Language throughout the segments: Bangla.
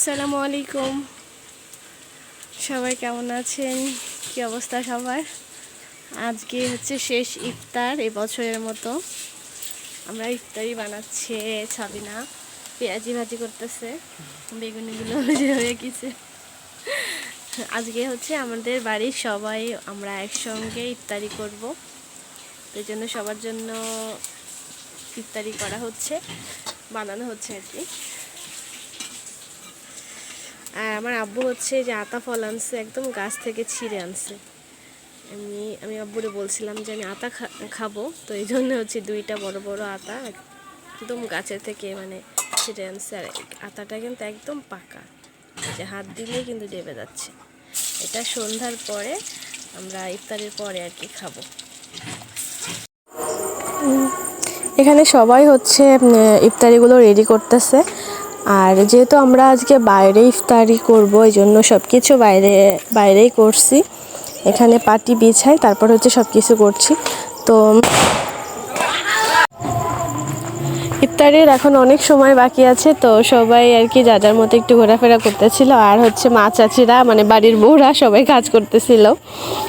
আসসালামু আলাইকুম। সবাই কেমন আছেন? কি অবস্থা সবার? আজকে হচ্ছে শেষ ইফতার এই বছরের মতো। আমরা ইফতারি বানাচ্ছে ছাবিনা। পেঁয়াজি ভাজি করতেছে। বেগুনিগুলো হয়ে গেছে। আজকে হচ্ছে আমাদের বাড়ির সবাই আমরা একসঙ্গে ইফতারি করব। এই জন্য সবার জন্য ইফতারি করা হচ্ছে, বানানো হচ্ছে আর কি। আর আমার আব্বু হচ্ছে যে আতা ফল আনছে, একদম গাছ থেকে ছিঁড়ে আনছে। আমি আমি আব্বুরে বলছিলাম যে আমি আতা খাব, তো এই জন্য হচ্ছে দুইটা বড় বড় আতা একদম গাছের থেকে মানে ছিঁড়ে আনছে। আর আতাটা কিন্তু একদম পাকা। যে হাত দিলেই কিন্তু ডেবে যাচ্ছে। এটা সন্ধ্যার পরে আমরা ইফতারের পরে আর কি খাব। এখানে সবাই হচ্ছে ইফতারিগুলো রেডি করতেছে। আর যেহেতু আমরা আজকে বাইরে ইফতারি করব, এই জন্য সব কিছু বাইরে, বাইরেই করছি। এখানে পাটি বিছাই, তারপর হচ্ছে সব কিছু করছি। তো ইফতারের এখন অনেক সময় বাকি আছে, তো সবাই আর কি যা যার মতো একটু ঘোরাফেরা করতেছিল। আর হচ্ছে মা চাচিরা মানে বাড়ির বউরা সবাই কাজ করতেছিল।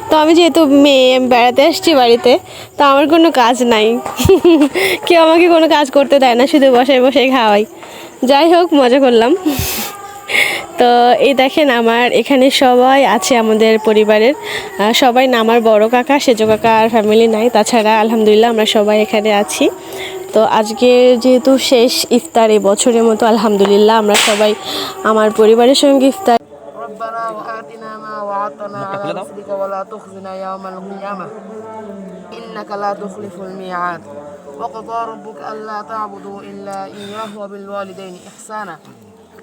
তো আমি যেহেতু মেয়ে বেড়াতে আসছি বাড়িতে, তো আমার কোনো কাজ নাই। কেউ আমাকে কোনো কাজ করতে দেয় না, শুধু বসে বসে খাওয়াই। যাই হোক, মজা করলাম। তো এই দেখেন আমার, এখানে সবাই আছে আমাদের পরিবারের। সবাই না, আমার বড় কাকা, সেজো কাকা আর ফ্যামিলি নাই। তাছাড়া আলহামদুলিল্লাহ আমরা সবাই এখানে আছি। তো আজকে যেহেতু শেষ ইফতার এই বছরের মতো আলহামদুলিল্লাহ আমরা সবাই আমার পরিবারের সঙ্গে ইফতার ربنا وآتنا ما وعدتنا على رسلك ولا تخزنا يوم القيامة إنك لا تخلف الميعاد وقضى ربك ألا تعبدوا إلا إياه وبالوالدين إحسانا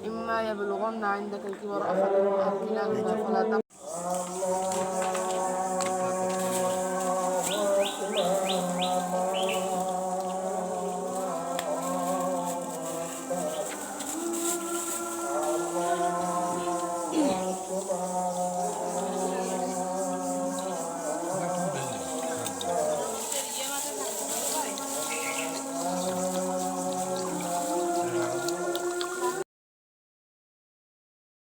إما يبلغن عندك الكبر أحدهما أو كلاهما فلا تقل